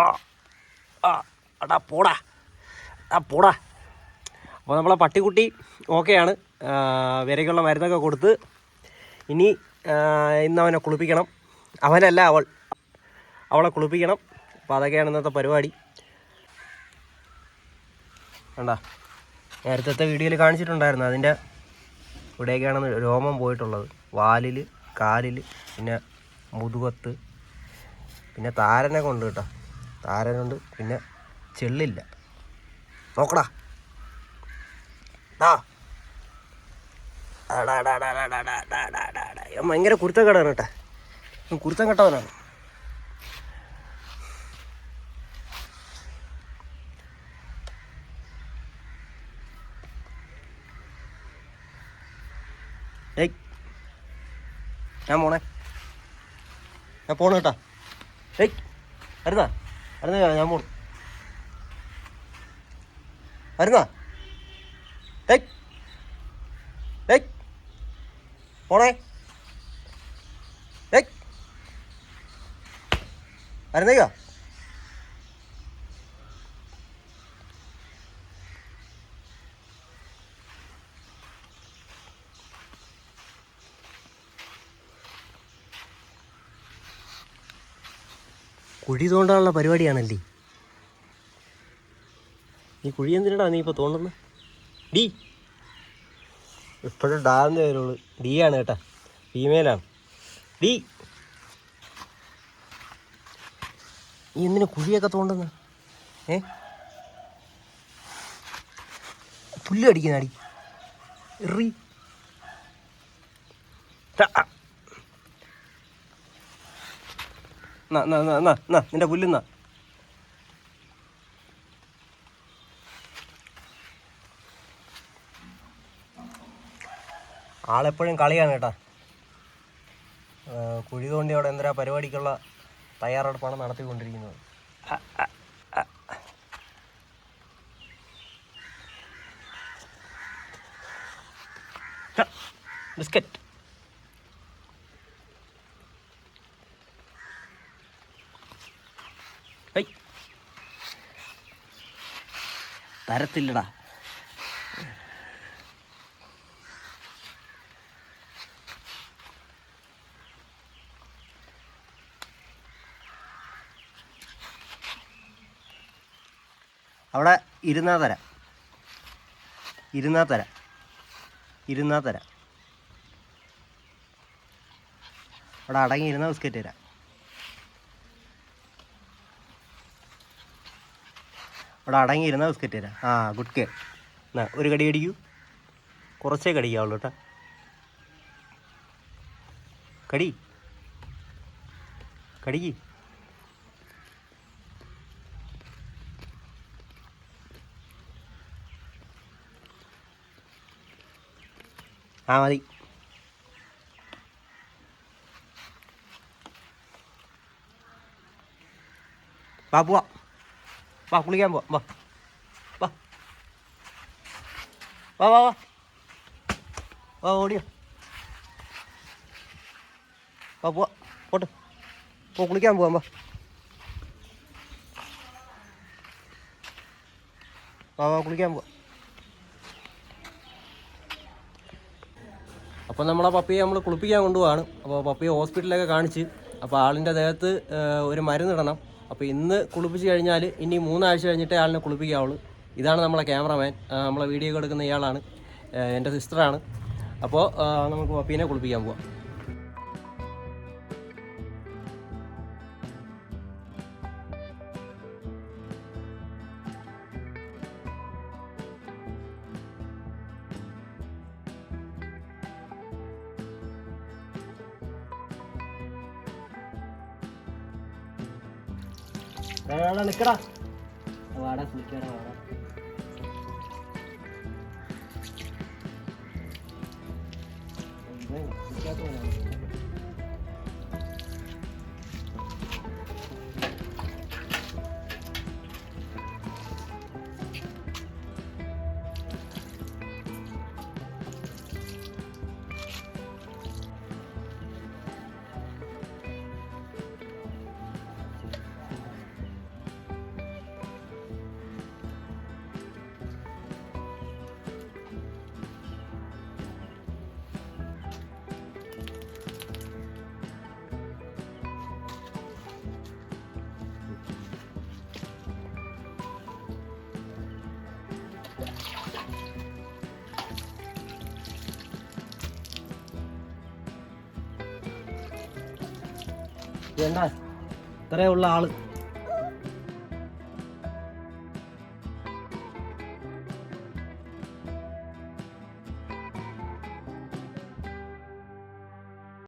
ആ ആ അടാ പോടാ. ആ പോടാ. അപ്പോൾ നമ്മളെ പട്ടിക്കുട്ടി ഓക്കെയാണ്. വിരയ്ക്കുള്ള മരുന്നൊക്കെ കൊടുത്ത് ഇനി ഇന്ന് അവനെ കുളിപ്പിക്കണം. അവനല്ല അവൾ. അവളെ കുളിപ്പിക്കണം. അപ്പോൾ അതൊക്കെയാണ് ഇന്നത്തെ പരിപാടി. വേണ്ട നേരത്തെ വീഡിയോയിൽ കാണിച്ചിട്ടുണ്ടായിരുന്നു. അതിന്റെ ഇവിടെയൊക്കെയാണ് രോമം പോയിട്ടുള്ളത്. വാലിൽ കാലിൽ പിന്നെ മുതുകത്ത് പിന്നെ താരനെ കൊണ്ട് കേട്ടോ. താരനുണ്ട് പിന്നെ ചെള്ളില്ല നോക്കടാ ഞാൻ ഭയങ്കര കുരുത്തക്കേടാണ് കേട്ടെ കുരുത്തം കെട്ടവനാണ് ഞാൻ പോണേ ഞാൻ പോണേട്ടാ ഏയ് വരുന്നാ വരുന്ന ഞാൻ പോണു വരുന്ന പോണേ. വരുന്നേക്കാ കുഴി തോണ്ടാനുള്ള പരിപാടിയാണല്ലേ? നീ കുഴി എന്തിനാടാ നീ ഇപ്പോൾ തോണ്ടുന്നത് ഡി. ഇപ്പോഴും ഡാന്ന് വരുള്ളൂ ഡി ആണ് കേട്ടാ. ഫീമെയിലാണ് ഡി. നീ എന്തിനു കുഴിയൊക്കെ തോണ്ടുന്നു? ഏ? പുല്ല് അടിക്കുന്ന അടി എറി ടാ, ആ. നാ, നാ, നാ, നാ, നാ, നിന്റെ പുല്ലുന്ന ആളെപ്പോഴും കളിയാണ് കേട്ടാ. കുഴി തോണ്ടി അവിടെ എന്തൊരാ പരിപാടിക്കുള്ള തയ്യാറെടുപ്പാണ് നടത്തിക്കൊണ്ടിരിക്കുന്നത്. ബിസ്ക്കറ്റ്. തരത്തില്ലടാ. അവിടെ ഇരുന്നാ തര. ഇരുന്നാ തര. ഇരുന്നാ തര. അവിടെ അടങ്ങി ഇരുന്ന ബിസ്ക്കറ്റ് തരാം. അവിടെ അടങ്ങിയിരുന്ന ബിസ്ക്കറ്റ് തരാം ആ ഗുഡ് കെയർ എന്നാ ഒരു കടി കടിക്കൂ. കുറച്ചേ കടിക്കാവുള്ളൂ കേട്ടോ. കടി. കടിക്ക്. ആ മതി. പോവാ. വാ കുളിക്കാൻ പോവാ. വാ. വാ. വാ വാ വാ. വാ ഓടിയോ. വാ പോവാ. പോട്ട്. പോ കുളിക്കാൻ പോവാം വാ. വാ വാ കുളിക്കാൻ പോവാ. അപ്പോൾ നമ്മളെ പപ്പിയെ നമ്മൾ കുളിപ്പിക്കാൻ കൊണ്ടുപോവാണ്. അപ്പോൾ പപ്പിയെ ഹോസ്പിറ്റലിലൊക്കെ കാണിച്ച്. അപ്പോൾ ആളിന്റെ ദേഹത്ത് ആ, ഒരു മരുന്നിടണം അപ്പോൾ ഇന്ന് കുളിപ്പിച്ച് കഴിഞ്ഞാൽ ഇനി മൂന്നാഴ്ച കഴിഞ്ഞിട്ടേ ആളിനെ കുളിപ്പിക്കാവുള്ളൂ. ഇതാണ് നമ്മളെ ക്യാമറമാൻ. നമ്മളെ വീഡിയോ എടുക്കുന്ന ഇയാളാണ്. എന്റെ സിസ്റ്ററാണ് അപ്പോൾ നമുക്ക് പപ്പീനെ കുളിപ്പിക്കാൻ പോവാം. വേടാ നിക്കടാ. വാടാ കുളിക്കടാ വാടാ. കുളിക്കാത്ത വേണ്ട ഇത്രയുള്ള ആൾ